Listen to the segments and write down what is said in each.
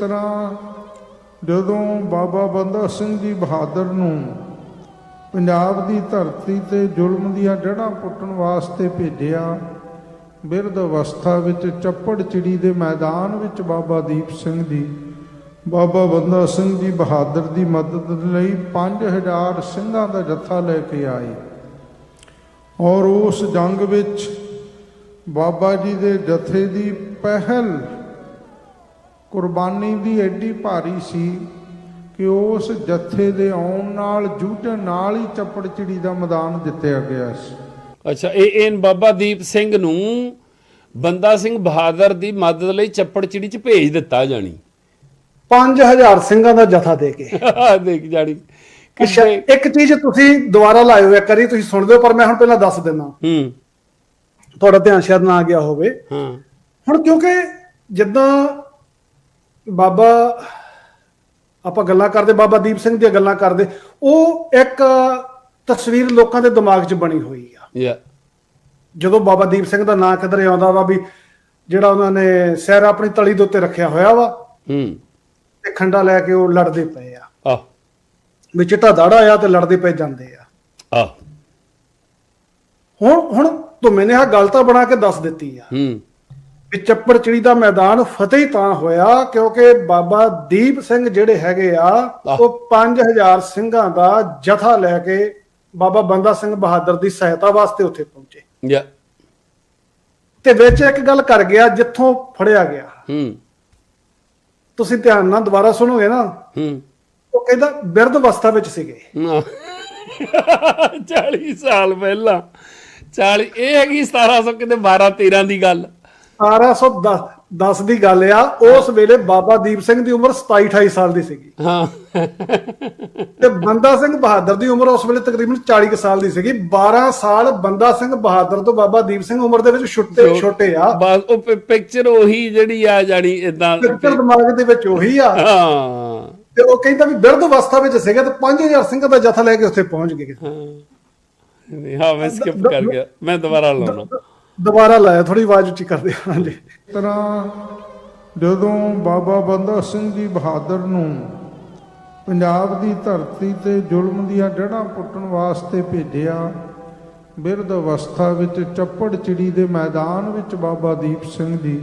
ਤਰ੍ਹਾਂ ਜਦੋਂ ਬਾਬਾ ਬੰਦਾ ਸਿੰਘ ਜੀ ਬਹਾਦਰ ਨੂੰ ਪੰਜਾਬ ਦੀ ਧਰਤੀ ਤੇ ਜ਼ੁਲਮ ਦੀਆਂ ਜੜ੍ਹਾਂ ਪੁੱਟਣ ਵਾਸਤੇ ਭੇਜਿਆ, ਬਿਰਧ ਅਵਸਥਾ ਵਿੱਚ ਚੱਪੜ ਚਿੜੀ ਦੇ ਮੈਦਾਨ ਵਿੱਚ ਬਾਬਾ ਦੀਪ ਸਿੰਘ ਜੀ ਬਾਬਾ ਬੰਦਾ ਸਿੰਘ ਜੀ ਬਹਾਦਰ ਦੀ ਮਦਦ ਲਈ 5000 ਸਿੰਘਾਂ ਦਾ ਜੱਥਾ ਲੈ ਕੇ ਆਏ। ਔਰ ਉਸ ਜੰਗ ਵਿੱਚ ਬਾਬਾ ਜੀ ਦੇ ਜਥੇ ਦੀ ਪਹਿਲ ਕੁਰਬਾਨੀ ਦੀ ਐਡੀ ਭਾਰੀ ਸੀ ਕਿ ਉਸ ਜਥੇ ਦੇ ਆਉਣ ਨਾਲ ਜੂਝਣ ਨਾਲ ਹੀ ਚੱਪੜ ਚਿੜੀ ਦਾ ਮੈਦਾਨ ਜਿੱਤਿਆ ਗਿਆ ਸੀ। ਅੱਛਾ ਇਹ ਇਹ ਬਾਬਾ ਦੀਪ ਸਿੰਘ ਨੂੰ ਬੰਦਾ ਸਿੰਘ ਬਹਾਦਰ ਦੀ ਮਦਦ ਲਈ ਚੱਪੜ ਚਿੜੀ ਚ ਭੇਜ ਦਿੱਤਾ ਜਾਣੀ। 5000 ਸਿੰਘਾਂ ਦਾ ਜਥਾ ਦੇ ਕੇ। ਦੇਖ ਜਾਣੀ। ਅੱਛਾ ਇੱਕ ਚੀਜ਼ ਤੁਸੀਂ ਦੁਬਾਰਾ ਲਾਇਓ ਇੱਕ ਵਾਰੀ ਤੁਸੀਂ ਸੁਣਦੇ ਹੋ ਪਰ ਮੈਂ ਹੁਣ ਪਹਿਲਾਂ ਦੱਸ ਦਿੰਦਾ। ਹੂੰ। ਤੁਹਾਡਾ ਧਿਆਨ ਸ਼ਾਇਦ ਨਾ ਗਿਆ ਹੋਵੇ। ਹਾਂ। ਹੁਣ ਕਿਉਂਕਿ ਜਿੱਦਾਂ ਬਾਬਾ ਆਪਾਂ ਗੱਲਾਂ ਕਰਦੇ ਬਾਬਾ ਦੀਪ ਸਿੰਘ ਦੀਆਂ ਗੱਲਾਂ ਕਰਦੇ ਉਹ ਇੱਕ ਤਸਵੀਰ ਲੋਕਾਂ ਦੇ ਦਿਮਾਗ 'ਚ ਬਣੀ ਹੋਈ ਆ। ਯਾ। ਜਦੋਂ ਬਾਬਾ ਦੀਪ ਸਿੰਘ ਦਾ ਨਾਂ ਕਿਧਰੇ ਆਉਂਦਾ ਵਾ ਵੀ ਜਿਹੜਾ ਉਹਨਾਂ ਨੇ ਸਿਰ ਆਪਣੀ ਤਲੀ ਦੇ ਉੱਤੇ ਰੱਖਿਆ ਹੋਇਆ ਵਾ ਹੂੰ। ਤੇ ਖੰਡਾ ਲੈ ਕੇ ਉਹ ਲੜਦੇ ਪਏ ਆ। ਆ। ਵੀ ਚਿੱਟਾ ਦਾੜਾ ਆ ਤੇ ਲੜਦੇ ਪਏ ਜਾਂਦੇ ਆ। ਆ। ਹੁਣ ਹੁਣ ਤੂੰ ਮੈਨੇ ਆ ਗੱਲ ਤਾਂ ਬਣਾ ਕੇ ਦੱਸ ਦਿੱਤੀ ਆ। ਹੂੰ। ਚੱਪੜ ਚਿੜੀ ਦਾ ਮੈਦਾਨ ਫਤਿਹ ਹੀ ਤਾਂ ਹੋਇਆ ਕਿਉਂਕਿ ਬਾਬਾ ਦੀਪ ਸਿੰਘ ਜਿਹੜੇ ਹੈਗੇ ਆ ਉਹ 5000 ਸਿੰਘਾਂ ਦਾ ਜਥਾ ਲੈ ਕੇ ਬਾਬਾ ਬੰਦਾ ਸਿੰਘ ਬਹਾਦਰ ਦੀ ਸਹਾਇਤਾ ਵਾਸਤੇ ਉੱਥੇ ਪਹੁੰਚੇ। ਯਾ। ਤੇ ਵਿੱਚ ਇੱਕ ਗੱਲ ਕਰ ਗਿਆ ਜਿੱਥੋਂ ਫੜਿਆ ਗਿਆ। ਹੂੰ। ਤੁਸੀਂ ਧਿਆਨ ਨਾਲ ਦੁਬਾਰਾ ਸੁਣੋਗੇ ਨਾ। ਹੂੰ। ਉਹ ਕਹਿੰਦਾ ਬਿਰਧ ਅਵਸਥਾ ਵਿੱਚ ਸੀਗੇ। ਨਾ। 40 ਸਾਲ ਪਹਿਲਾਂ। 40 ਇਹ ਹੈਗੀ 1700 ਕਿਤੇ 12 13 ਦੀ ਗੱਲ। 1210 ਦੀ ਗੱਲ ਆ ਉਸ ਵੇਲੇ ਬਾਬਾ ਦੀਪ ਸਿੰਘ ਦੀ ਉਮਰ 27 28 ਸਾਲ ਦੀ ਸੀਗੀ। ਹਾਂ। ਤੇ ਬੰਦਾ ਸਿੰਘ ਬਹਾਦਰ ਦੀ ਉਮਰ ਉਸ ਵੇਲੇ ਤਕਰੀਬਨ 40 ਕੁ ਸਾਲ ਦੀ ਸੀਗੀ। 12 ਸਾਲ ਬੰਦਾ ਸਿੰਘ ਬਹਾਦਰ ਤੋਂ ਬਾਬਾ ਦੀਪ ਸਿੰਘ ਉਮਰ ਦੇ ਵਿੱਚ ਛੋਟੇ ਛੋਟੇ ਆ। ਬਸ ਉਹ ਪਿਕਚਰ ਉਹੀ ਜਿਹੜੀ ਆ ਜਾਣੀ ਇਦਾਂ ਪਿੱਤਰ ਦਿਮਾਗ ਦੇ ਵਿੱਚ ਉਹੀ ਆ। ਹਾਂ। ਤੇ ਉਹ ਕਹਿੰਦਾ ਵੀ ਬਿਰਧ ਅਵਸਥਾ ਵਿੱਚ ਸੀਗਾ ਤੇ 5000 ਸਿੰਘਾਂ ਦਾ ਜਥਾ ਲੈ ਕੇ ਉੱਥੇ ਪਹੁੰਚ ਗਏ। ਨਹੀਂ, ਹਾਂ ਮੈਂ ਸਕਿਪ ਕਰ ਗਿਆ। ਮੈਂ ਦੁਬਾਰਾ ਲਾਉਣਾ। ਦੁਬਾਰਾ ਲਾਇਆ ਥੋੜੀ ਆਵਾਜ਼ ਉੱਚੀ ਕਰਦੇ ਹਾਂਜੀ। ਇਸ ਤਰ੍ਹਾਂ ਜਦੋਂ ਬਾਬਾ ਬੰਦਾ ਸਿੰਘ ਜੀ ਬਹਾਦਰ ਨੂੰ ਪੰਜਾਬ ਦੀ ਧਰਤੀ ਤੇ ਜ਼ੁਲਮ ਦੀਆਂ ਜੜ੍ਹਾਂ ਪੁੱਟਣ ਵਾਸਤੇ ਭੇਜਿਆ, ਬਿਰਧ ਅਵਸਥਾ ਵਿੱਚ ਚੱਪੜ ਚਿੜੀ ਦੇ ਮੈਦਾਨ ਵਿੱਚ ਬਾਬਾ ਦੀਪ ਸਿੰਘ ਜੀ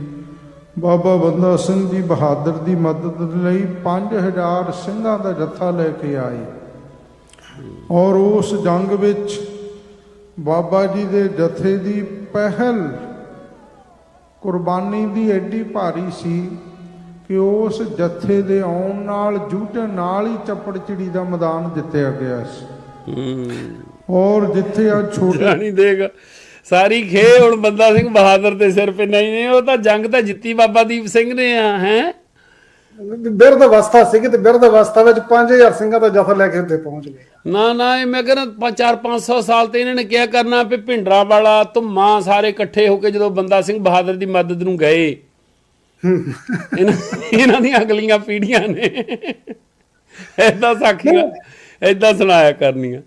ਬਾਬਾ ਬੰਦਾ ਸਿੰਘ ਜੀ ਬਹਾਦਰ ਦੀ ਮਦਦ ਲਈ 5000 ਸਿੰਘਾਂ ਦਾ ਜੱਥਾ ਲੈ ਕੇ ਆਏ। ਔਰ ਉਸ ਜੰਗ ਵਿੱਚ ਬਾਬਾ ਜੀ ਦੇ ਜਥੇ ਦੀ ਪਹਿਲ ਕੁਰਬਾਨੀ ਦੀ ਐਡੀ ਭਾਰੀ ਸੀ ਕਿ ਉਸ ਜਥੇ ਦੇ ਆਉਣ ਨਾਲ ਜੂਝਣ ਨਾਲ ਹੀ ਚੱਪੜ ਚਿੜੀ ਦਾ ਮੈਦਾਨ ਜਿੱਤਿਆ ਗਿਆ ਸੀ। ਔਰ ਜਿੱਥੇ ਆ ਛੋਟੇ ਜਾਣੀ ਦੇਖ ਸਾਰੀ ਖੇ ਹੁਣ ਬੰਦਾ ਸਿੰਘ ਬਹਾਦਰ ਦੇ ਸਿਰ ਤੇ ਨਹੀਂ ਨੇ ਉਹ ਤਾਂ ਜੰਗ ਤਾਂ ਜਿੱਤੀ ਬਾਬਾ ਦੀਪ ਸਿੰਘ ਨੇ ਆ ਹੈ? ਬਿਰਧ ਅਵਸਥਾ ਸੀਗੀ ਤੇ ਬਿਰਧ ਅਵਸਥਾ ਵਿੱਚ 5000 ਸਿੰਘਾਂ ਦਾ ਜਥਾ ਲੈ ਕੇ ਉੱਥੇ ਪਹੁੰਚ ਗਏ। ਨਾ ਨਾ ਇਹ ਮੈਂ ਕਹਿੰਦਾ 4 500 ਸਾਲ ਤੇ ਇਹਨਾਂ ਨੇ ਕਿਹਾ ਕਰਨਾ ਵੀ ਭਿੰਡਰਾ ਵਾਲਾ ਧੁੰਮਾ ਸਾਰੇ ਇਕੱਠੇ ਹੋ ਕੇ ਜਦੋਂ ਬੰਦਾ ਸਿੰਘ ਬਹਾਦਰ ਦੀ ਮਦਦ ਨੂੰ ਗਏ। ਇਹਨਾਂ ਦੀਆਂ ਅਗਲੀਆਂ ਪੀੜ੍ਹੀਆਂ ਨੇ। ਐਦਾਂ ਸਾਖੀਆਂ ਐਦਾਂ ਸੁਣਾਇਆ ਕਰਨੀਆਂ।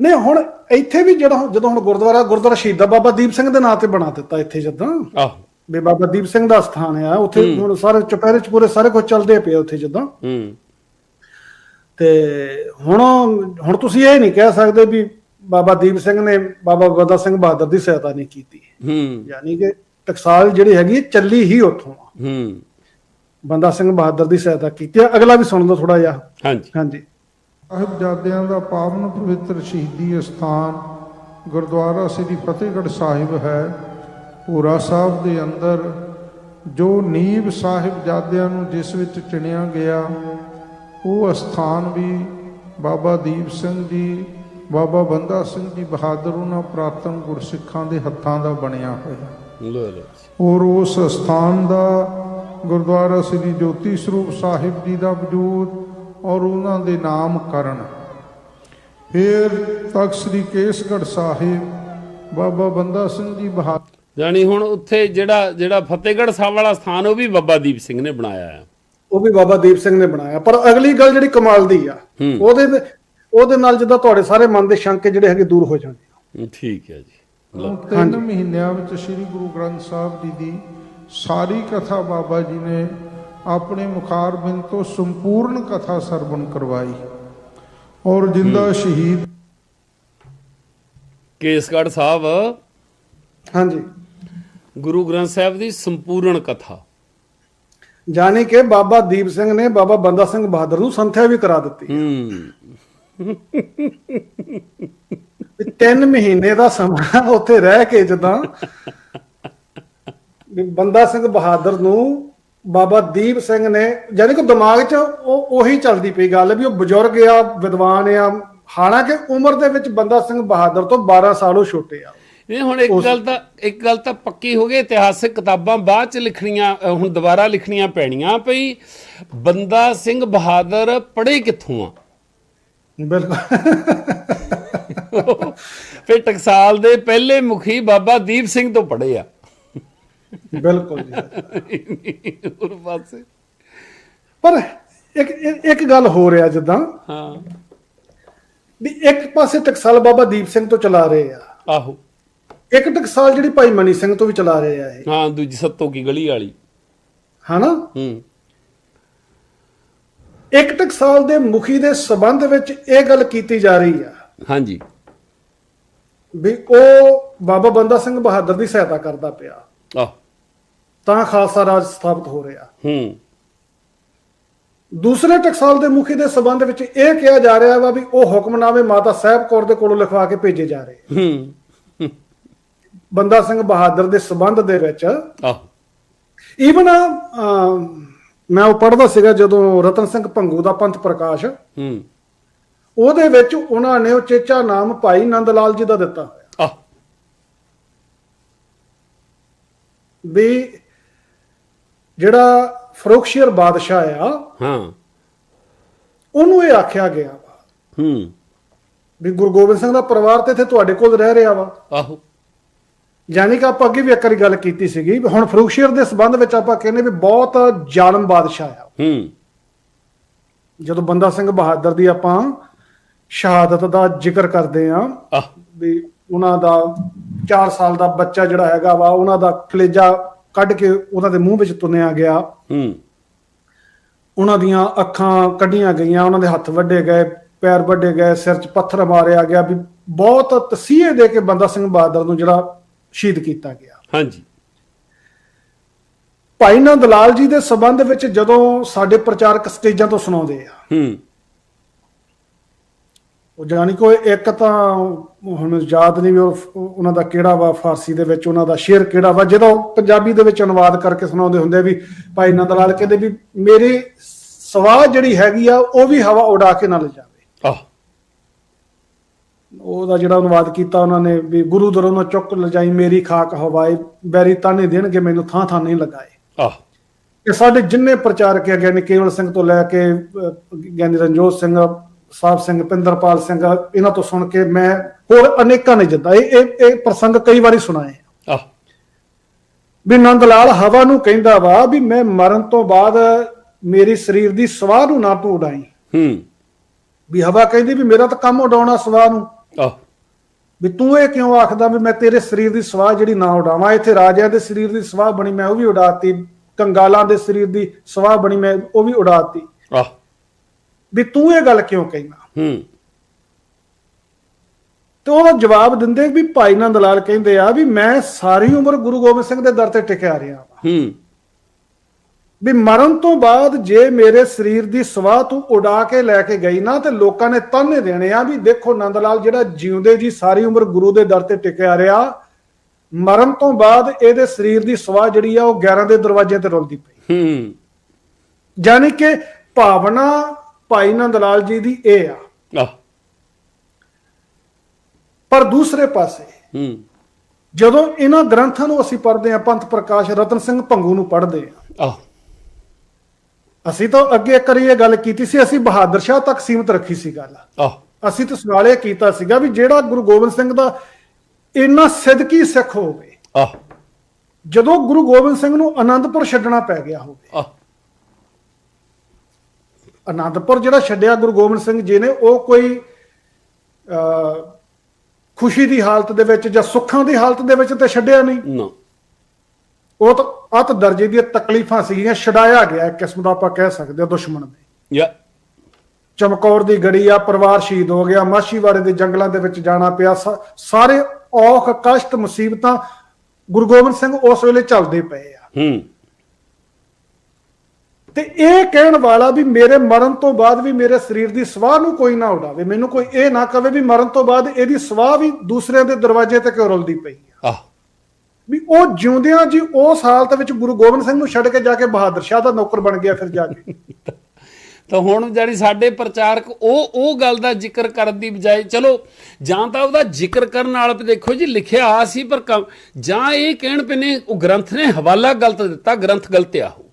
ਨਹੀਂ ਹੁਣ ਇੱਥੇ ਵੀ ਜਿਹੜਾ ਜਦੋਂ ਹੁਣ ਗੁਰਦੁਆਰਾ ਗੁਰਦੁਆਰਾ ਸ਼ਹੀਦਾਂ ਬਾਬਾ ਦੀਪ ਸਿੰਘ ਦੇ ਨਾਂ ਤੇ ਬਣਾ ਦਿੱਤਾ ਇੱਥੇ ਜਦੋਂ। ਆਹ। ਵੀ ਬਾਬਾ ਦੀਪ ਸਿੰਘ ਦਾ ਸਥਾਨ ਆ ਉੱਥੇ ਹੁਣ ਸਾਰੇ ਚੁਪਹਿਰੇ ਚ ਪੂਰੇ ਸਾਰੇ ਕੁਝ ਚੱਲਦੇ ਪਏ ਉੱਥੇ ਜਦੋਂ। ਹੂੰ। ਤੇ ਹੁਣ ਹੁਣ ਤੁਸੀਂ ਇਹ ਨਹੀਂ ਕਹਿ ਸਕਦੇ ਵੀ ਬਾਬਾ ਦੀਪ ਸਿੰਘ ਨੇ ਬਾਬਾ ਬੰਦਾ ਸਿੰਘ ਬਹਾਦਰ ਦੀ ਸਹਾਇਤਾ ਨਹੀਂ ਕੀਤੀ। ਹੂੰ। ਯਾਨੀ ਕਿ ਟਕਸਾਲ ਜਿਹੜੀ ਹੈਗੀ ਚੱਲੀ ਹੀ ਉੱਥੋਂ ਹੂੰ। ਬੰਦਾ ਸਿੰਘ ਬਹਾਦਰ ਦੀ ਸਹਾਇਤਾ ਕੀਤੀ ਆ। ਅਗਲਾ ਵੀ ਸੁਣ ਲਓ ਥੋੜਾ ਜਿਹਾ। ਹਾਂਜੀ। ਹਾਂਜੀ। ਸਾਹਿਬਜ਼ਾਦਿਆਂ ਦਾ ਪਾਵਨ ਪਵਿੱਤਰ ਸ਼ਹੀਦੀ ਸਥਾਨ ਗੁਰਦੁਆਰਾ ਸ੍ਰੀ ਫਤਿਹਗੜ੍ਹ ਸਾਹਿਬ ਹੈ। ਪੂਰਾ ਸਾਹਿਬ ਦੇ ਅੰਦਰ ਜੋ ਨੀਬ ਸਾਹਿਬਜ਼ਾਦਿਆਂ ਨੂੰ ਜਿਸ ਵਿੱਚ ਚੁਣਿਆ ਗਿਆ ਉਹ ਅਸਥਾਨ ਵੀ ਬਾਬਾ ਦੀਪ ਸਿੰਘ ਜੀ ਬਾਬਾ ਬੰਦਾ ਸਿੰਘ ਜੀ ਬਹਾਦਰ ਉਹਨਾਂ ਪ੍ਰਾਤਨ ਗੁਰਸਿੱਖਾਂ ਦੇ ਹੱਥਾਂ ਦਾ ਬਣਿਆ ਹੋਇਆ। ਲੋ ਲੋ। ਔਰ ਉਸ ਸਥਾਨ ਦਾ ਗੁਰਦੁਆਰਾ ਸ੍ਰੀ ਜੋਤੀ ਸਰੂਪ ਸਾਹਿਬ ਜੀ ਦਾ ਵਜੂਦ ਔਰ ਉਹਨਾਂ ਦੇ ਨਾਮਕਰਨ। ਫਿਰ ਤਖਤ ਸ੍ਰੀ ਕੇਸਗੜ੍ਹ ਸਾਹਿਬ ਬਾਬਾ ਬੰਦਾ ਸਿੰਘ ਜੀ ਬਹਾਦਰ ਜਾਣੀ ਹੁਣ ਉੱਥੇ ਜਿਹੜਾ ਜਿਹੜਾ ਫਤਿਹਗੜ੍ਹ ਸਾਹਿਬ ਵਾਲਾ ਸਥਾਨ ਉਹ ਵੀ ਬਾਬਾ ਦੀਪ ਸਿੰਘ ਨੇ ਬਣਾਇਆ ਹੈ ਉਹ ਵੀ ਬਾਬਾ ਦੀਪ ਸਿੰਘ ਨੇ ਬਣਾਇਆ। ਪਰ ਅਗਲੀ ਗੱਲ ਜਿਹੜੀ ਕਮਾਲ ਦੀ ਆ। ਉਹਦੇ ਉਹਦੇ ਨਾਲ ਜਿੱਦਾਂ ਤੁਹਾਡੇ ਸਾਰੇ ਮਨ ਦੇ ਸ਼ੰਕੇ ਜਿਹੜੇ ਹੈਗੇ ਦੂਰ ਹੋ ਜਾਣਗੇ ਹੂੰ, ਠੀਕ ਹੈ ਜੀ। ਤਿੰਨ ਮਹੀਨਿਆਂ ਵਿੱਚ ਸ੍ਰੀ ਗੁਰੂ ਗ੍ਰੰਥ ਸਾਹਿਬ ਜੀ ਦੀ ਸਾਰੀ ਕਥਾ ਬਾਬਾ ਜੀ ਨੇ ਆਪਣੇ ਮੁਖਾਰ ਬਿੰਦ ਤੋਂ ਸੰਪੂਰਨ ਕਥਾ ਸਰਵਣ ਕਰਵਾਈ। ਔਰ ਜਿੰਦਾ ਸ਼ਹੀਦ ਕੇਸਗੜ੍ਹ ਸਾਹਿਬ ਹਾਂਜੀ। ਗੁਰੂ ਗ੍ਰੰਥ ਸਾਹਿਬ ਦੀ ਸੰਪੂਰਨ ਕਥਾ। ਜਾਣੀ ਕਿ ਬਾਬਾ ਦੀਪ ਸਿੰਘ ਨੇ ਬਾਬਾ ਬੰਦਾ ਸਿੰਘ ਬਹਾਦਰ ਨੂੰ ਸੰਥਿਆ ਵੀ ਕਰਾ ਦਿੱਤੀ। ਹੂੰ। ਤਿੰਨ ਮਹੀਨੇ ਦਾ ਸਮਾਂ ਉੱਥੇ ਰਹਿ ਕੇ ਜਦਾਂ ਬੰਦਾ ਸਿੰਘ ਬਹਾਦਰ ਨੂੰ ਬਾਬਾ ਦੀਪ ਸਿੰਘ ਨੇ ਜਾਨੀ ਕਿ ਦਿਮਾਗ 'ਚ ਉਹ ਉਹੀ ਚੱਲਦੀ ਪਈ ਗੱਲ ਵੀ ਉਹ ਬਜ਼ੁਰਗ ਆ ਵਿਦਵਾਨ ਆ ਹਾਲਾਂਕਿ ਉਮਰ ਦੇ ਵਿੱਚ ਬੰਦਾ ਸਿੰਘ ਬਹਾਦਰ ਤੋਂ 12 ਸਾਲ ਉਹ ਛੋਟੇ ਆ। ਇਹ ਹੁਣ ਇੱਕ ਗੱਲ ਤਾਂ ਇੱਕ ਗੱਲ ਤਾਂ ਪੱਕੀ ਹੋ ਗਈ ਇਤਿਹਾਸਕ ਕਿਤਾਬਾਂ ਬਾਅਦ ਚ ਲਿਖਣੀਆਂ ਹੁਣ ਦੁਬਾਰਾ ਲਿਖਣੀਆਂ ਪੈਣੀਆਂ ਭਈ ਬੰਦਾ ਸਿੰਘ ਬਹਾਦਰ ਪੜ੍ਹੇ ਕਿੱਥੋਂ ਆ? ਬਿਲਕੁਲ। ਫਿਰ ਟਕਸਾਲ ਦੇ ਪਹਿਲੇ ਮੁਖੀ ਬਾਬਾ ਦੀਪ ਸਿੰਘ ਤੋਂ ਪੜ੍ਹੇ ਆ। ਬਿਲਕੁਲ ਜੀ। ਹੋਰ ਪਾਸੇ ਪਰ ਇੱਕ- ਇੱਕ ਗੱਲ ਹੋ ਰਿਹਾ ਜਿੱਦਾਂ ਹਾਂ। ਵੀ ਇੱਕ ਪਾਸੇ ਟਕਸਾਲ ਬਾਬਾ ਦੀਪ ਸਿੰਘ ਤੋਂ ਚਲਾ ਰਹੇ ਆ। ਆਹੋ। ਇੱਕ ਟਕਸਾਲ ਜਿਹੜੀ ਭਾਈ ਮਨੀ ਸਿੰਘ ਤੋਂ ਵੀ ਚਲਾ ਰਹੇ ਆ ਇਹ। ਹਾਂ ਦੂਜੀ ਸੱਤੋ ਕੀ ਗਲੀ ਵਾਲੀ। ਹਨਾ? ਹੂੰ। ਇੱਕ ਟਕਸਾਲ ਦੇ ਮੁਖੀ ਦੇ ਸਬੰਧ ਵਿੱਚ ਇਹ ਗੱਲ ਕੀਤੀ ਜਾ ਰਹੀ ਆ ਹਾਂਜੀ। ਵੀ ਉਹ ਬਾਬਾ ਬੰਦਾ ਸਿੰਘ ਬਹਾਦਰ ਦੀ ਸਹਾਇਤਾ ਕਰਦਾ ਪਿਆ। ਆਹ। ਤਾਂ ਖਾਲਸਾ ਰਾਜ ਸਥਾਪਿਤ ਹੋ ਰਿਹਾ। ਹੂੰ। ਦੂਸਰੇ ਟਕਸਾਲ ਦੇ ਮੁਖੀ ਦੇ ਸਬੰਧ ਵਿੱਚ ਇਹ ਕਿਹਾ ਜਾ ਰਿਹਾ ਵਾ ਵੀ ਉਹ ਹੁਕਮਨਾਮੇ ਮਾਤਾ ਸਾਹਿਬ ਕੌਰ ਦੇ ਕੋਲੋਂ ਲਿਖਵਾ ਕੇ ਭੇਜੇ ਜਾ ਰਹੇ। ਹੂੰ। ਬੰਦਾ ਸਿੰਘ ਬਹਾਦਰ ਦੇ ਸਬੰਧ ਦੇ ਵਿੱਚ ਆਹ। ਈਵਨ ਮੈਂ ਉਹ ਪੜ੍ਹਦਾ ਸੀਗਾ ਜਦੋਂ ਰਤਨ ਸਿੰਘ ਭੰਗੂ ਦਾ ਪੰਥ ਪ੍ਰਕਾਸ਼। ਹੂੰ। ਉਹਦੇ ਵਿੱਚ ਉਹਨਾਂ ਨੇ ਉਹ ਚੇਚਾ ਨਾਮ ਭਾਈ ਨੰਦ ਲਾਲ ਜੀ ਦਾ ਦਿੱਤਾ। ਹੋਇਆ ਆਹ। ਵੀ ਜਿਹੜਾ ਫਰੋਕਸ਼ੀਅਰ ਬਾਦਸ਼ਾਹ ਆ ਹਾਂ। ਉਹਨੂੰ ਇਹ ਆਖਿਆ ਗਿਆ ਵਾ ਹੂੰ। ਵੀ ਗੁਰੂ ਗੋਬਿੰਦ ਸਿੰਘ ਦਾ ਪਰਿਵਾਰ ਤੇ ਇੱਥੇ ਤੁਹਾਡੇ ਕੋਲ ਰਹਿ ਰਿਹਾ ਵਾ। ਆਹੋ। ਯਾਨੀ ਕਿ ਆਪਾਂ ਅੱਗੇ ਵੀ ਇੱਕ ਵਾਰੀ ਗੱਲ ਕੀਤੀ ਸੀਗੀ ਹੁਣ ਫਰੂਕਸ਼ੀਅਰ ਦੇ ਸਬੰਧ ਵਿੱਚ ਆਪਾਂ ਕਹਿੰਦੇ ਵੀ ਬਹੁਤ ਜ਼ਾਲਮ ਬਾਦਸ਼ਾਹ ਆ ਹੂੰ। ਜਦੋਂ ਬੰਦਾ ਸਿੰਘ ਬਹਾਦਰ ਦੀ ਆਪਾਂ ਸ਼ਹਾਦਤ ਦਾ ਜ਼ਿਕਰ ਕਰਦੇ ਆ ਵੀ ਉਹਨਾਂ ਦਾ 4 ਸਾਲ ਦਾ ਬੱਚਾ ਜਿਹੜਾ ਹੈਗਾ ਵਾ ਉਹਨਾਂ ਦਾ ਕਲੇਜਾ ਕੱਢ ਕੇ ਉਹਨਾਂ ਦੇ ਮੂੰਹ ਵਿੱਚ ਤੁੰਨਿਆ ਗਿਆ। ਹੂੰ। ਉਹਨਾਂ ਦੀਆਂ ਅੱਖਾਂ ਕੱਢੀਆਂ ਗਈਆਂ ਉਹਨਾਂ ਦੇ ਹੱਥ ਵੱਡੇ ਗਏ ਪੈਰ ਵੱਡੇ ਗਏ ਸਿਰ 'ਚ ਪੱਥਰ ਮਾਰਿਆ ਗਿਆ ਵੀ ਬਹੁਤ ਤਸੀਹੇ ਦੇ ਕੇ ਬੰਦਾ ਸਿੰਘ ਬਹਾਦਰ ਨੂੰ ਜਿਹੜਾ ਸ਼ਹੀਦ ਕੀਤਾ ਗਿਆ। ਹਾਂਜੀ। ਭਾਈ ਨੰਦ ਲਾਲ ਜੀ ਦੇ ਸਬੰਧ ਵਿੱਚ ਜਦੋਂ ਸਾਡੇ ਪ੍ਰਚਾਰਕ ਸਟੇਜਾਂ ਤੋਂ ਸੁਣਾਉਂਦੇ ਆ ਹੂੰ। ਉਹ ਜਾਨੀ ਕੋਈ ਇੱਕ ਤਾਂ ਹੁਣ ਯਾਦ ਨਹੀਂ ਵੀ ਉਹ- ਉਹਨਾਂ ਦਾ ਕਿਹੜਾ ਵਾ ਫਾਰਸੀ ਦੇ ਵਿੱਚ ਉਹਨਾਂ ਦਾ ਸ਼ੇਰ ਕਿਹੜਾ ਵਾ ਜਦੋਂ ਪੰਜਾਬੀ ਦੇ ਵਿੱਚ ਅਨੁਵਾਦ ਕਰਕੇ ਸੁਣਾਉਂਦੇ ਹੁੰਦੇ ਵੀ ਭਾਈ ਨੰਦ ਲਾਲ ਕਹਿੰਦੇ ਵੀ ਮੇਰੀ ਸਵਾਹ ਜਿਹੜੀ ਹੈਗੀ ਆ ਉਹ ਵੀ ਹਵਾ ਉਡਾ ਕੇ ਨਾ ਲਿਜਾਵੇ ਆਹ। ਉਹਦਾ ਜਿਹੜਾ ਅਨੁਵਾਦ ਕੀਤਾ ਉਹਨਾਂ ਨੇ ਵੀ ਗੁਰੂ ਦਰੋਂ ਨਾ ਚੁੱਕ ਲਜਾਈ ਮੇਰੀ ਖਾਕ ਹਵਾਏ ਬੈਰੀ ਤਾਨੇ ਦੇਣਗੇ ਮੈਨੂੰ ਥਾਂ ਥਾਂ ਨਹੀਂ ਲਗਾਏ। ਆਹ। ਇਹ ਸਾਡੇ ਜਿੰਨੇ ਪ੍ਰਚਾਰਕ ਹੈ ਗਿਆਨੀ ਕੇਵਲ ਸਿੰਘ ਤੋਂ ਲੈ ਕੇ ਗਿਆਨੀ ਰਣਜੋਤ ਸਿੰਘ ਸਾਹਿਬ ਸਿੰਘ ਪਿੰਦਰਪਾਲ ਸਿੰਘ ਇਹਨਾਂ ਤੋਂ ਸੁਣ ਕੇ ਮੈਂ ਹੋਰ ਅਨੇਕਾਂ ਨੇ ਜਿੱਦਾਂ ਇਹ ਇਹ ਇਹ ਪ੍ਰਸੰਗ ਕਈ ਵਾਰੀ ਸੁਣਾਏ ਆਹ। ਵੀ ਨੰਦ ਲਾਲ ਹਵਾ ਨੂੰ ਕਹਿੰਦਾ ਵਾ ਵੀ ਮੈਂ ਮਰਨ ਤੋਂ ਬਾਅਦ ਮੇਰੀ ਸਰੀਰ ਦੀ ਸਵਾਹ ਨੂੰ ਨਾ ਤੂੰ ਉਡਾਈ ਹੂੰ। ਵੀ ਹਵਾ ਕਹਿੰਦੀ ਵੀ ਮੇਰਾ ਤਾਂ ਕੰਮ ਉਡਾਉਣਾ ਸਵਾਹ ਨੂੰ। ਆਹ। ਵੀ ਤੂੰ ਇਹ ਕਿਉਂ ਆਖਦਾ ਵੀ ਮੈਂ ਤੇਰੇ ਸਰੀਰ ਦੀ ਸਵਾਹ ਜਿਹੜੀ ਨਾ ਉਡਾਵਾਂ? ਇੱਥੇ ਰਾਜਿਆਂ ਦੇ ਸਰੀਰ ਦੀ ਸਵਾਹ ਬਣੀ ਮੈਂ ਉਹ ਵੀ ਉਡਾਤੀ। ਕੰਗਾਲਾਂ ਦੇ ਸਰੀਰ ਦੀ ਸਵਾਹ ਬਣੀ ਮੈਂ ਉਹ ਵੀ ਉਡਾਤੀ। ਆਹ। ਵੀ ਤੂੰ ਇਹ ਗੱਲ ਕਿਉਂ ਕਹਿਣਾ? ਹੂੰ। ਤੇ ਉਹਦਾ ਜਵਾਬ ਦਿੰਦੇ ਵੀ ਭਾਈ ਨੰਦ ਲਾਲ ਕਹਿੰਦੇ ਆ ਵੀ ਮੈਂ ਸਾਰੀ ਉਮਰ ਗੁਰੂ ਗੋਬਿੰਦ ਸਿੰਘ ਦੇ ਦਰ ਤੇ ਟਿਕਿਆ ਰਿਹਾ ਹੂੰ। ਵੀ ਮਰਨ ਤੋਂ ਬਾਅਦ ਜੇ ਮੇਰੇ ਸਰੀਰ ਦੀ ਸਵਾਹ ਤੂੰ ਉਡਾ ਕੇ ਲੈ ਕੇ ਗਈ ਨਾ ਤੇ ਲੋਕਾਂ ਨੇ ਤਾਨੇ ਦੇਣੇ ਆ ਵੀ ਦੇਖੋ ਨੰਦ ਲਾਲ ਜਿਹੜਾ ਜਿਉਂਦੇ ਜੀ ਸਾਰੀ ਉਮਰ ਗੁਰੂ ਦੇ ਦਰ ਤੇ ਟਿਕਿਆ ਰਿਹਾ ਮਰਨ ਤੋਂ ਬਾਅਦ ਇਹਦੇ ਸਰੀਰ ਦੀ ਸਵਾਹ ਜਿਹੜੀ ਆ ਉਹ 11 ਦੇ ਦਰਵਾਜ਼ੇ ਤੇ ਰੁਲਦੀ ਪਈ। ਹੂੰ। ਯਾਨੀ ਕਿ ਭਾਵਨਾ ਭਾਈ ਨੰਦ ਲਾਲ ਜੀ ਦੀ ਇਹ ਆ। ਪਰ ਦੂਸਰੇ ਪਾਸੇ ਹੂੰ। ਜਦੋਂ ਇਹਨਾਂ ਗ੍ਰੰਥਾਂ ਨੂੰ ਅਸੀਂ ਪੜ੍ਹਦੇ ਹਾਂ ਪੰਥ ਪ੍ਰਕਾਸ਼ ਰਤਨ ਸਿੰਘ ਭੰਗੂ ਨੂੰ ਪੜ੍ਹਦੇ ਹਾਂ ਆਹ। ਅਸੀਂ ਤਾਂ ਅੱਗੇ ਇੱਕ ਵਾਰੀ ਇਹ ਗੱਲ ਕੀਤੀ ਸੀ ਅਸੀਂ ਬਹਾਦਰ ਸ਼ਾਹ ਤੱਕ ਸੀਮਤ ਰੱਖੀ ਸੀ ਗੱਲ। ਆਹ। ਅਸੀਂ ਤਾਂ ਸਵਾਲ ਇਹ ਕੀਤਾ ਸੀਗਾ ਵੀ ਜਿਹੜਾ ਗੁਰੂ ਗੋਬਿੰਦ ਸਿੰਘ ਦਾ ਇੰਨਾ ਸਿੱਧਕੀ ਸਿੱਖ ਹੋਵੇ ਆਹ। ਜਦੋਂ ਗੁਰੂ ਗੋਬਿੰਦ ਸਿੰਘ ਨੂੰ ਆਨੰਦਪੁਰ ਛੱਡਣਾ ਪੈ ਗਿਆ ਹੋਵੇ ਆਹ। ਆਨੰਦਪੁਰ ਜਿਹੜਾ ਛੱਡਿਆ ਗੁਰੂ ਗੋਬਿੰਦ ਸਿੰਘ ਜੀ ਨੇ ਉਹ ਕੋਈ ਅ ਖੁਸ਼ੀ ਦੀ ਹਾਲਤ ਦੇ ਵਿੱਚ ਜਾਂ ਸੁੱਖਾਂ ਦੀ ਹਾਲਤ ਦੇ ਵਿੱਚ ਤੇ ਛੱਡਿਆ ਨਹੀਂ। ਨਾ। ਉਹ ਤਾਂ ਅਤ ਦਰਜੇ ਦੀਆਂ ਤਕਲੀਫਾਂ ਸੀਗੀਆਂ ਛਡਾਇਆ ਗਿਆ ਇੱਕ ਕਿਸਮ ਦਾ ਆਪਾਂ ਕਹਿ ਸਕਦੇ ਹਾਂ ਦੁਸ਼ਮਣ ਦੇ ਯਾ। ਚਮਕੌਰ ਦੀ ਗੜੀ ਆ ਪਰਿਵਾਰ ਸ਼ਹੀਦ ਹੋ ਗਿਆ ਮਾਛੀਵਾੜੇ ਦੇ ਜੰਗਲਾਂ ਦੇ ਵਿੱਚ ਜਾਣਾ ਪਿਆ ਸਾਰੇ ਔਖ ਕਸ਼ਟ ਮੁਸੀਬਤਾਂ ਗੁਰੂ ਗੋਬਿੰਦ ਸਿੰਘ ਉਸ ਵੇਲੇ ਚੱਲਦੇ ਪਏ ਆ। ਹੂੰ। ਤੇ ਇਹ ਕਹਿਣ ਵਾਲਾ ਵੀ ਮੇਰੇ ਮਰਨ ਤੋਂ ਬਾਅਦ ਵੀ ਮੇਰੇ ਸਰੀਰ ਦੀ ਸਵਾਹ ਨੂੰ ਕੋਈ ਨਾ ਉਡਾਵੇ ਮੈਨੂੰ ਕੋਈ ਇਹ ਨਾ ਕਵੇ ਵੀ ਮਰਨ ਤੋਂ ਬਾਅਦ ਇਹਦੀ ਸਵਾਹ ਵੀ ਦੂਸਰਿਆਂ ਦੇ ਦਰਵਾਜ਼ੇ ਤੇ ਕਿਉਂ ਰੁਲਦੀ ਪਈ ਆ। ਆਹ। ਵੀ ਉਹ ਜਿਉਂਦਿਆਂ ਜੀ ਉਸ ਹਾਲਤ ਵਿੱਚ ਗੁਰੂ ਗੋਬਿੰਦ ਸਿੰਘ ਨੂੰ ਛੱਡ ਕੇ ਜਾ ਕੇ ਬਹਾਦਰ ਸ਼ਾਹ ਦਾ ਨੌਕਰ ਬਣ ਗਿਆ ਫਿਰ ਜਾ ਕੇ। ਤਾਂ ਹੁਣ ਜਿਹੜੀ ਸਾਡੇ ਪ੍ਰਚਾਰਕ ਉਹ ਉਹ ਗੱਲ ਦਾ ਜ਼ਿਕਰ ਕਰਨ ਦੀ ਬਜਾਏ, ਚਲੋ, ਜਾਂ ਤਾਂ ਉਹਦਾ ਜ਼ਿਕਰ ਕਰਨ ਨਾਲ ਦੇਖੋ ਜੀ, ਲਿਖਿਆ ਆ ਸੀ ਪਰ ਕੰਮ- ਜਾਂ ਇਹ ਕਹਿਣ ਪਏ ਨੇ ਉਹ ਗ੍ਰੰਥ ਨੇ ਹਵਾਲਾ ਗਲਤ ਦਿੱਤਾ, ਗ੍ਰੰਥ ਗਲਤ ਆ ਉਹ।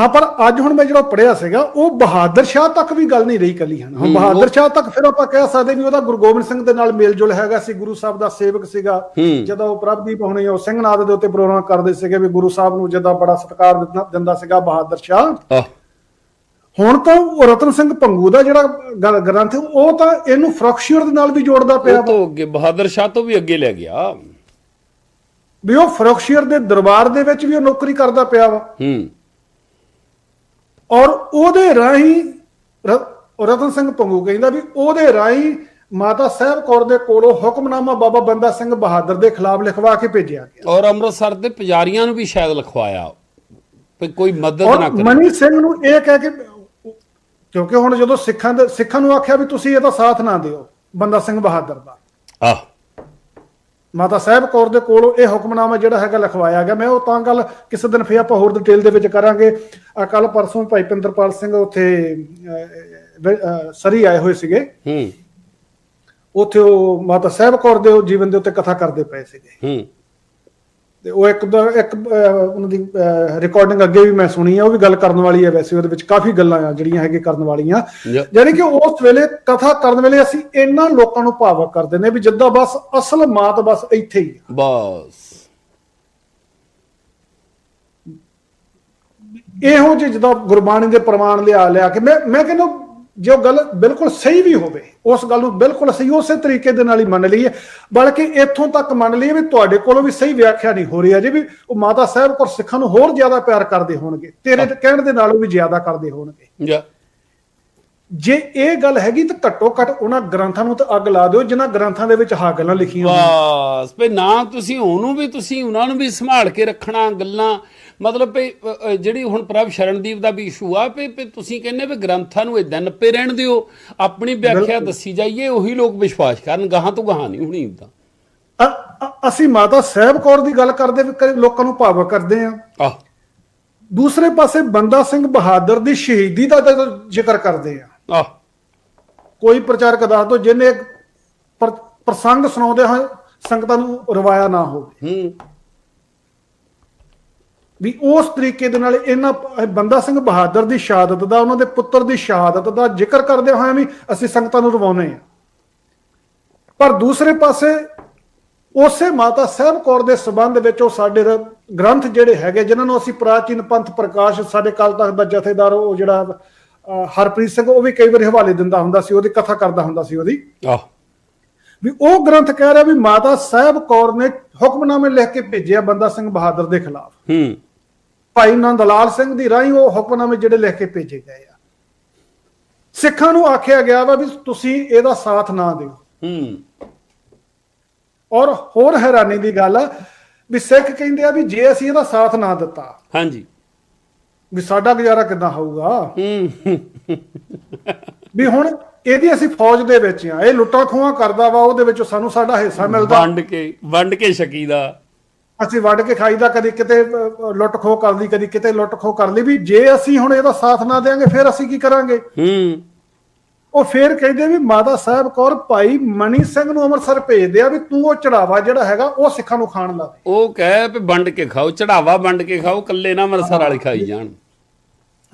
ਹਾਂ ਪਰ ਅੱਜ ਹੁਣ ਮੈਂ ਜਿਹੜਾ ਪੜਿਆ ਸੀਗਾ ਉਹ ਬਹਾਦਰ ਸ਼ਾਹ ਤੱਕ ਵੀ ਗੱਲ ਨਹੀਂ ਰਹੀ ਕੱਲੀ ਹਨ। ਹੁਣ ਬਹਾਦਰ ਸ਼ਾਹ ਤੱਕ ਫਿਰ ਆਪਾਂ ਕਹਿ ਸਕਦੇ ਵੀ ਉਹਦਾ ਗੁਰੂ ਗੋਬਿੰਦ ਸਿੰਘ ਦੇ ਨਾਲ ਮੇਲ ਜੁਲ ਹੈਗਾ ਸੀ ਗੁਰੂ ਸਾਹਿਬ ਦਾ ਸੇਵਕ ਸੀਗਾ। ਜਦੋਂ ਉਹ ਪ੍ਰਭਦੀਪ ਹੋਣੇ ਉਹ ਸਿੰਘਨਾਦ ਦੇ ਉੱਤੇ ਪ੍ਰੋਗਰਾਮ ਕਰਦੇ ਸੀਗੇ ਵੀ ਗੁਰੂ ਸਾਹਿਬ ਨੂੰ ਜਦੋਂ ਬੜਾ ਸਤਿਕਾਰ ਦਿੰਦਾ- ਸੀਗਾ ਬਹਾਦਰ ਸ਼ਾਹ। ਹੁਣ ਤਾਂ ਉਹ ਰਤਨ ਸਿੰਘ ਭੰਗੂ ਦਾ ਜਿਹੜਾ ਗ੍ਰੰਥ ਉਹ ਤਾਂ ਇਹਨੂੰ ਫਰਕਸ਼ੀਅਰ ਦੇ ਨਾਲ ਵੀ ਜੋੜਦਾ ਪਿਆ ਉਹ ਤੋਂ ਅੱਗੇ ਬਹਾਦਰ ਸ਼ਾਹ ਤੋਂ ਵੀ ਅੱਗੇ ਲੈ ਗਿਆ। ਵੀ ਉਹ ਫਰਕਸ਼ੀਅਰ ਦੇ ਦਰਬਾਰ ਦੇ ਵਿੱਚ ਵੀ ਉਹ ਨੌਕਰੀ ਕਰਦਾ ਪਿਆ ਵਾ। ਹੂੰ। ਔਰ ਉਹਦੇ ਰਾਹੀਂ ਰਤਨ ਸਿੰਘ ਭੰਗੂ ਕਹਿੰਦਾ ਵੀ ਉਹਦੇ ਰਾਹੀਂ ਮਾਤਾ ਸਾਹਿਬ ਕੌਰ ਦੇ ਕੋਲੋਂ ਹੁਕਮਨਾਮਾ ਬਾਬਾ ਬੰਦਾ ਸਿੰਘ ਬਹਾਦਰ ਦੇ ਖਿਲਾਫ ਲਿਖਵਾ ਕੇ ਭੇਜਿਆ ਗਿਆ। ਔਰ ਅੰਮ੍ਰਿਤਸਰ ਦੇ ਪੁਜਾਰੀਆਂ ਨੂੰ ਵੀ ਸ਼ਾਇਦ ਲਿਖਵਾਇਆ ਵੀ ਕੋਈ ਮਦਦ ਨਾ ਕਰੇ। ਮਨੀ ਸਿੰਘ ਨੂੰ ਇਹ ਕਹਿ ਕੇ ਕਿਉਂਕਿ ਹੁਣ ਜਦੋਂ ਸਿੱਖਾਂ ਦੇ ਸਿੱਖਾਂ ਨੂੰ ਆਖਿਆ ਵੀ ਤੁਸੀਂ ਇਹਦਾ ਸਾਥ ਨਾ ਦਿਓ ਬੰਦਾ ਸਿੰਘ ਬਹਾਦਰ ਦਾ। ਆਹ। ਮਾਤਾ ਸਾਹਿਬ ਕੌਰ ਦੇ ਕੋਲੋਂ ਇਹ ਹੁਕਮਨਾਮਾ ਜਿਹੜਾ ਹੈਗਾ ਲਿਖਵਾਇਆ ਗਿਆ। ਮੈਂ ਉਹ ਤਾਂ ਗੱਲ ਕਿਸੇ ਦਿਨ ਫੇਰ ਆਪਾਂ ਹੋਰ ਡਿਟੇਲ ਦੇ ਵਿੱਚ ਕਰਾਂਗੇ। ਆ ਕੱਲ ਪਰਸੋਂ ਭਾਈ ਪਿੰਦਰਪਾਲ ਸਿੰਘ ਉੱਥੇ ਸਰੀ ਆਏ ਹੋਏ ਸੀਗੇ। ਹੂੰ। ਉੱਥੇ ਉਹ ਮਾਤਾ ਸਾਹਿਬ ਕੌਰ ਦੇ ਜੀਵਨ ਦੇ ਉੱਤੇ ਕਥਾ ਕਰਦੇ ਪਏ ਸੀਗੇ। ਹੂੰ। ਤੇ ਉਹ ਇੱਕ ਦਾ ਇੱਕ ਉਹਨਾਂ ਦੀ ਰਿਕਾਰਡਿੰਗ ਅੱਗੇ ਵੀ ਮੈਂ ਸੁਣੀ ਆ ਉਹ ਵੀ ਗੱਲ ਕਰਨ ਵਾਲੀ ਹੈ ਵੈਸੇ ਉਹਦੇ ਵਿੱਚ ਕਾਫੀ ਗੱਲਾਂ ਆ ਜਿਹੜੀਆਂ ਹੈਗੇ ਕਰਨ ਵਾਲੀਆਂ। ਯਾਨੀ ਕਿ ਉਸ ਵੇਲੇ ਕਥਾ ਕਰਨ ਵੇਲੇ ਅਸੀਂ ਇਹਨਾਂ ਲੋਕਾਂ ਨੂੰ ਭਾਵਕ ਕਰਦੇ ਨੇ ਵੀ ਜਿੱਦਾਂ ਬਸ ਅਸਲ ਮਾਤ ਬਸ ਇੱਥੇ ਹੀ ਆ। ਬਸ। ਇਹੋ ਜਿਹੇ ਜਦੋਂ ਗੁਰਬਾਣੀ ਦੇ ਪ੍ਰਮਾਣ ਲਿਆ ਲਿਆ ਕੇ ਮੈਂ ਮੈਂ ਕਹਿੰਦਾ ਜੋ ਗੱਲ ਬਿਲਕੁਲ ਸਹੀ ਵੀ ਹੋਵੇ ਉਸ ਗੱਲ ਨੂੰ ਬਿਲਕੁਲ ਸਹੀ ਉਸੇ ਤਰੀਕੇ ਦੇ ਨਾਲ ਹੀ ਮੰਨ ਲਈਏ। ਬਲਕਿ ਇੱਥੋਂ ਤੱਕ ਮੰਨ ਲਈਏ ਵੀ ਤੁਹਾਡੇ ਕੋਲੋਂ ਵੀ ਸਹੀ ਵਿਆਖਿਆ ਨਹੀਂ ਹੋ ਰਹੀ ਅਜੇ ਵੀ ਉਹ ਮਾਤਾ ਸਾਹਿਬ ਕੋਲ ਸਿੱਖਾਂ ਨੂੰ ਹੋਰ ਜ਼ਿਆਦਾ ਪਿਆਰ ਕਰਦੇ ਹੋਣਗੇ ਤੇਰੇ ਕਹਿਣ ਦੇ ਨਾਲੋਂ ਵੀ ਜ਼ਿਆਦਾ ਕਰਦੇ ਹੋਣਗੇ। ਜੇ ਇਹ ਗੱਲ ਹੈਗੀ ਤਾਂ ਘੱਟੋ ਘੱਟ ਉਹਨਾਂ ਗ੍ਰੰਥਾਂ ਨੂੰ ਤਾਂ ਅੱਗ ਲਾ ਦਿਓ ਜਿਨ੍ਹਾਂ ਗ੍ਰੰਥਾਂ ਦੇ ਵਿੱਚ ਆਹ ਗੱਲਾਂ ਲਿਖੀਆਂ ਹੋਈਆਂ। ਬਸ ਭਈ ਨਾ ਤੁਸੀਂ ਉਹਨੂੰ ਵੀ ਤੁਸੀਂ ਉਹਨਾਂ ਨੂੰ ਵੀ ਸੰਭਾਲ ਕੇ ਰੱਖਣਾ ਗੱਲਾਂ ਮਤਲਬ ਅ, ਜਿਹੜੀ ਹੁਣ ਪ੍ਰਭ ਸ਼ਰਨਦੀਪ ਦਾ ਵੀ ਇਸ਼ੂ ਆ ਭਈ ਤੁਸੀਂ ਕਹਿੰਦੇ ਵੀ ਗ੍ਰੰਥਾਂ ਨੂੰ ਇਦਾਂ ਨੱਪੇ ਰਹਿਣ ਦਿਓ। ਆਪਣੀ ਵਿਆਖਿਆ ਦੱਸੀ ਜਾਈਏ ਉਹੀ ਲੋਕ ਵਿਸ਼ਵਾਸ ਕਰਨ ਗਾਹਾਂ ਤੋਂ ਗਾਹਾਂ ਨਹੀਂ ਹੋਣੀ ਇਦਾਂ ਅਸੀਂ ਮਾਤਾ ਸਾਹਿਬ ਕੌਰ ਦੀ ਗੱਲ ਕਰਦੇ ਵੀ ਲੋਕਾਂ ਨੂੰ ਭਾਵਕ ਕਰਦੇ ਆ ਆਹ। ਦੂਸਰੇ ਪਾਸੇ ਬੰਦਾ ਸਿੰਘ ਬਹਾਦਰ ਦੀ ਸ਼ਹੀਦੀ ਦਾ ਜ਼ਿਕਰ ਕਰਦੇ ਆ। ਆਹ। ਕੋਈ ਪ੍ਰਚਾਰਕ ਦੱਸ ਦੋ ਜਿਹਨੇ ਪ੍ਰਸੰਗ ਸੁਣਾਉਂਦੇ ਹੋਏ ਸੰਗਤਾਂ ਨੂੰ ਰਵਾਇਆ ਨਾ ਹੋਵੇ। ਹੂੰ। ਵੀ ਉਸ ਤਰੀਕੇ ਦੇ ਨਾਲ ਇਹਨਾਂ ਬੰਦਾ ਸਿੰਘ ਬਹਾਦਰ ਦੀ ਸ਼ਹਾਦਤ ਦਾ ਉਹਨਾਂ ਦੇ ਪੁੱਤਰ ਦੀ ਸ਼ਹਾਦਤ ਦਾ ਜ਼ਿਕਰ ਕਰਦੇ ਹੋਏ ਵੀ ਅਸੀਂ ਸੰਗਤਾਂ ਨੂੰ ਰਵਾਉਨੇ ਆ ਪਰ ਦੂਸਰੇ ਪਾਸੇ ਉਸੇ ਮਾਤਾ ਸਾਹਿਬ ਕੌਰ ਦੇ ਸਬੰਧ ਵਿੱਚ ਉਹ ਸਾਡੇ ਗ੍ਰੰਥ ਜਿਹੜੇ ਹੈਗੇ ਜਿਨ੍ਹਾਂ ਨੂੰ ਅਸੀਂ ਪ੍ਰਾਚੀਨ ਪੰਥ ਪ੍ਰਕਾਸ਼ ਸਾਡੇ ਕਾਲ ਤੱਕ ਦਾ ਜਥੇਦਾਰ ਉਹ ਜਿਹੜਾ ਹਰਪ੍ਰੀਤ ਸਿੰਘ ਉਹ ਵੀ ਕਈ ਵਾਰੀ ਹਵਾਲੇ ਦਿੰਦਾ ਹੁੰਦਾ ਸੀ ਉਹਦੀ ਕਥਾ ਕਰਦਾ ਹੁੰਦਾ ਸੀ ਉਹਦੀ। ਆਹ। ਵੀ ਉਹ ਗ੍ਰੰਥ ਕਹਿ ਰਿਹਾ ਵੀ ਮਾਤਾ ਸਾਹਿਬ ਕੌਰ ਨੇ ਹੁਕਮਨਾਮੇ ਲਿਖ ਕੇ ਭੇਜਿਆ ਬੰਦਾ ਸਿੰਘ ਬਹਾਦਰ ਦੇ ਖਿਲਾਫ। ਹੂੰ। ਭਾਈ ਨੰਦ ਲਾਲ ਸਿੰਘ ਦੀ ਰਾਹੀਂ ਉਹ ਹੁਕਮਨਾਮੇ ਜਿਹੜੇ ਲਿਖ ਕੇ ਭੇਜੇ ਗਏ ਆ। ਸਿੱਖਾਂ ਨੂੰ ਆਖਿਆ ਗਿਆ ਵਾ ਵੀ ਤੁਸੀਂ ਇਹਦਾ ਸਾਥ ਨਾ ਦਿਓ। ਹੂੰ। ਔਰ ਹੋਰ ਹੈਰਾਨੀ ਦੀ ਗੱਲ ਆ ਵੀ ਸਿੱਖ ਕਹਿੰਦੇ ਆ ਵੀ ਜੇ ਅਸੀਂ ਇਹਦਾ ਸਾਥ ਨਾ ਦਿੱਤਾ ਹਾਂਜੀ। ਵੀ ਸਾਡਾ ਗੁਜ਼ਾਰਾ ਕਿੱਦਾਂ ਹੋਊਗਾ? ਹੂੰ। ਵੀ ਹੁਣ ਇਹਦੀ ਅਸੀਂ ਫੌਜ ਦੇ ਵਿੱਚ ਆ ਇਹ ਲੁੱਟਾਂ ਖੋਹਾਂ ਕਰਦਾ ਵਾ ਉਹਦੇ ਵਿੱਚੋਂ ਸਾਨੂੰ ਸਾਡਾ ਹਿੱਸਾ ਮਿਲਦਾ। ਵੰਡ ਕੇ ਵੰਡ ਕੇ ਸ਼ਕੀ ਦਾ ਅਸੀਂ ਵੱਢ ਕੇ ਖਾਈਦਾ ਕਦੀ ਕਿਤੇ ਲੁੱਟ ਖੋਹ ਕਰ ਲਈ ਕਦੀ ਕਿਤੇ ਲੁੱਟ ਖੋਹ ਕਰ ਲਈ ਵੀ ਜੇ ਅਸੀਂ ਹੁਣ ਇਹਦਾ ਸਾਥ ਨਾ ਦੇਾਂਗੇ ਫਿਰ ਅਸੀਂ ਕੀ ਕਰਾਂਗੇ? ਹੂੰ। ਉਹ ਫੇਰ ਕਹਿੰਦੇ ਵੀ ਮਾਤਾ ਸਾਹਿਬ ਕੌਰ ਭਾਈ ਮਣੀ ਸਿੰਘ ਨੂੰ ਅੰਮ੍ਰਿਤਸਰ ਭੇਜਦੇ ਆ ਵੀ ਤੂੰ ਉਹ ਚੜਾਵਾ ਜਿਹੜਾ ਹੈਗਾ ਉਹ ਸਿੱਖਾਂ ਨੂੰ ਖਾਣ ਲਾ ਦੇ। ਉਹ ਕਹਿ ਵੀ ਵੰਡ ਕੇ ਖਾਓ ਚੜਾਵਾ ਵੰਡ ਕੇ ਖਾਓ ਕੱਲੇ ਨਾ ਮਰਸਰ ਵਾਲੇ ਖਾਈ ਜਾਣ।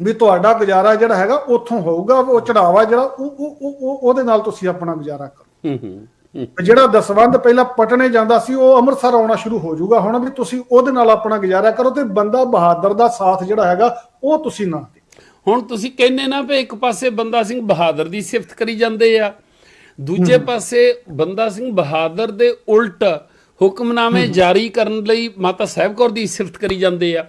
ਵੀ ਤੁਹਾਡਾ ਗੁਜ਼ਾਰਾ ਜਿਹੜਾ ਹੈਗਾ ਉੱਥੋਂ ਹੋਊਗਾ ਉਹ ਚੜਾਵਾ ਜਿਹੜਾ ਉਹ ਉਹ- ਉਹ ਉਹ- ਉਹਦੇ ਨਾਲ ਤੁਸੀਂ ਆਪਣਾ ਗੁਜ਼ਾਰਾ ਕਰੋ। ਹੂੰ ਹੂੰ। ਜਿਹੜਾ ਦਸਵੰਧ ਪਹਿਲਾਂ ਪਟਨੇ ਜਾਂਦਾ ਸੀ ਉਹ ਅੰਮ੍ਰਿਤਸਰ ਆਉਣਾ ਸ਼ੁਰੂ ਹੋ ਜਾਊਗਾ। ਹੁਣ ਵੀ ਤੁਸੀਂ ਉਹਦੇ ਨਾਲ ਆਪਣਾ ਗੁਜ਼ਾਰਾ ਕਰੋ ਤੇ ਬੰਦਾ ਬਹਾਦਰ ਦਾ ਸਾਥ ਜਿਹੜਾ ਹੈਗਾ ਉਹ ਤੁਸੀਂ ਨਾ ਹੁਣ ਤੁਸੀਂ ਕਹਿੰਦੇ ਨਾ ਵੀ ਇੱਕ ਪਾਸੇ ਬੰਦਾ ਸਿੰਘ ਬਹਾਦਰ ਦੀ ਸਿਫਤ ਕਰੀ ਜਾਂਦੇ ਆ ਦੂਜੇ ਪਾਸੇ ਬੰਦਾ ਸਿੰਘ ਬਹਾਦਰ ਦੇ ਉਲਟ ਹੁਕਮਨਾਮੇ ਜਾਰੀ ਕਰਨ ਲਈ ਮਾਤਾ ਸਾਹਿਬ ਕੌਰ ਦੀ ਸਿਫਤ ਕਰੀ ਜਾਂਦੇ ਆ।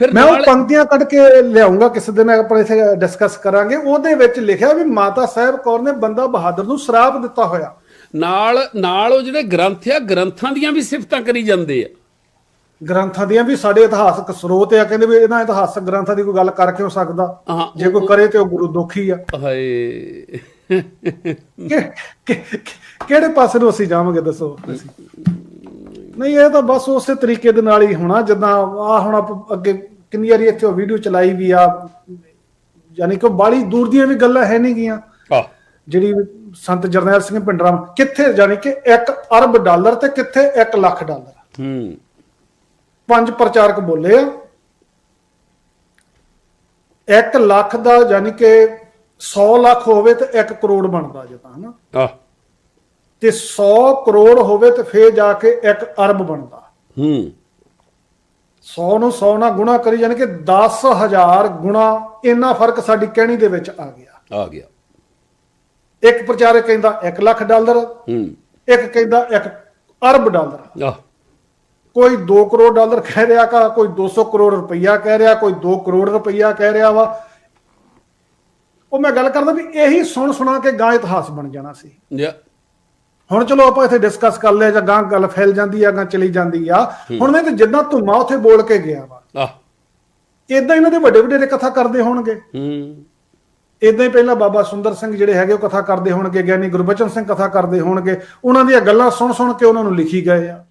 ਫਿਰ ਮੈਂ ਉਹ ਪੰਕਤੀਆਂ ਕੱਢ ਕੇ ਲਿਆਉਂਗਾ ਕਿਸੇ ਦਿਨ ਆਪਾਂ ਇੱਥੇ ਡਿਸਕਸ ਕਰਾਂਗੇ। ਉਹਦੇ ਵਿੱਚ ਲਿਖਿਆ ਵੀ ਮਾਤਾ ਸਾਹਿਬ ਕੌਰ ਨੇ ਬੰਦਾ ਬਹਾਦਰ ਨੂੰ ਸ਼ਰਾਪ ਦਿੱਤਾ ਹੋਇਆ। ਨਾਲ ਨਾਲ ਉਹ ਜਿਹੜੇ ਗ੍ਰੰਥ ਆ ਗ੍ਰੰਥਾਂ ਦੀਆਂ ਵੀ ਸਿਫਤਾਂ ਕਰੀ ਜਾਂਦੇ ਆ। ਗ੍ਰੰਥਾਂ ਦੀਆਂ ਵੀ ਸਾਡੇ ਇਤਿਹਾਸਕ ਸਰੋਤ ਆ ਕਹਿੰਦੇ ਵੀ ਇਹਨਾਂ ਇਤਿਹਾਸਕ ਗ੍ਰੰਥਾਂ ਦੀ ਕੋਈ ਗੱਲ ਕਰ ਕਿਉਂ ਸਕਦਾ? ਜੇ ਕੋਈ ਕਰੇ ਤੇ ਉਹ ਗੁਰੂ ਦੁਖੀ ਆ। ਹਾਏ। ਕਿਹੜੇ ਪਾਸੇ ਨੂੰ ਅਸੀਂ ਜਾਵਾਂਗੇ ਦੱਸੋ ਨਹੀਂ ਇਹ ਤਾਂ ਬਸ ਉਸੇ ਤਰੀਕੇ ਦੇ ਨਾਲ ਹੀ ਹੋਣਾ ਜਿੱਦਾਂ ਆ ਹੁਣ ਅੱਗੇ ਕਿੰਨੀ ਵਾਰੀ ਇੱਥੇ ਵੀਡੀਓ ਚਲਾਈ ਵੀ ਆ ਯਾਨੀ ਕਿ ਬਾਲੀ ਦੂਰ ਦੀਆਂ ਵੀ ਗੱਲਾਂ ਹੈ ਨਹੀਂ ਗੀਆਂ। ਆ ਜਿਹੜੀ ਸੰਤ ਜਰਨੈਲ ਸਿੰਘ ਪਿੰਡਰਾ ਕਿੱਥੇ ਯਾਨੀ ਕਿ 1 ਅਰਬ ਡਾਲਰ ਤੇ ਕਿੱਥੇ 1 ਲੱਖ ਡਾਲਰ? ਹੂੰ। ਪੰਜ ਪ੍ਰਚਾਰਕ ਬੋਲੇ ਆ। 1 ਲੱਖ ਦਾ ਯਾਨੀ ਕਿ 100 ਲੱਖ ਹੋਵੇ ਤੇ 1 ਕਰੋੜ ਬਣਦਾ ਜਿੱਦਾਂ ਹਨਾ? ਆ। ਤੇ 100 ਕਰੋੜ ਹੋਵੇ ਤੇ ਫੇਰ ਜਾ ਕੇ 1 ਅਰਬ ਬਣਦਾ। ਹੂੰ। 100 ਨੂੰ 100 ਨਾਲ ਗੁਣਾ ਕਰੀ ਯਾਨੀ ਕਿ 10000 ਗੁਣਾ ਇੰਨਾ ਫ਼ਰਕ ਸਾਡੀ ਕਹਿਣੀ ਦੇ ਵਿੱਚ ਆ ਗਿਆ। ਆ ਗਿਆ। ਇੱਕ ਪ੍ਰਚਾਰਕ ਕਹਿੰਦਾ 1 ਲੱਖ ਡਾਲਰ ਹੂੰ। ਇੱਕ ਕਹਿੰਦਾ 1 ਅਰਬ ਡਾਲਰ। ਆ ਕੋਈ 2 ਕਰੋੜ ਡਾਲਰ ਕਹਿ ਰਿਹਾ ਕਾ ਕੋਈ 200 ਕਰੋੜ ਰੁਪਈਆ ਕਹਿ ਰਿਹਾ ਕੋਈ 2 ਕਰੋੜ ਰੁਪਈਆ ਕਹਿ ਰਿਹਾ ਵਾ। ਉਹ ਮੈਂ ਗੱਲ ਕਰਦਾ ਵੀ ਇਹੀ ਸੁਣ ਸੁਣਾ ਕੇ ਗਾਂ ਇਤਿਹਾਸ ਬਣ ਜਾਣਾ ਸੀ। ਯਾ। ਹੁਣ ਚਲੋ ਆਪਾਂ ਇੱਥੇ ਡਿਸਕਸ ਕਰ ਲਿਆ ਜਾਂ ਗਾਂ ਗੱਲ ਫੈਲ ਜਾਂਦੀ ਆ ਗਾਂ ਚਲੀ ਜਾਂਦੀ ਆ। ਹੁਣ ਨਹੀਂ ਤੇ ਜਿੱਦਾਂ ਧੁਮਾ ਉੱਥੇ ਬੋਲ ਕੇ ਗਿਆ ਵਾ। ਆ ਇਦਾਂ ਇਹਨਾਂ ਦੇ ਵੱਡੇ ਵੱਡੇ ਕਥਾ ਕਰਦੇ ਹੋਣਗੇ। ਹੂੰ। ਇਦਾਂ ਹੀ ਪਹਿਲਾਂ ਬਾਬਾ ਸੁੰਦਰ ਸਿੰਘ ਜਿਹੜੇ ਹੈਗੇ ਉਹ ਕਥਾ ਕਰਦੇ ਹੋਣਗੇ, ਗਿਆਨੀ ਗੁਰਬਚਨ ਸਿੰਘ ਕਥਾ ਕਰਦੇ ਹੋਣਗੇ। ਉਹਨਾਂ ਦੀਆਂ ਗੱਲਾਂ ਸੁਣ ਸੁਣ ਕੇ ਉਹਨਾਂ ਨੂੰ ਲਿਖੀ ਗਏ ਆ।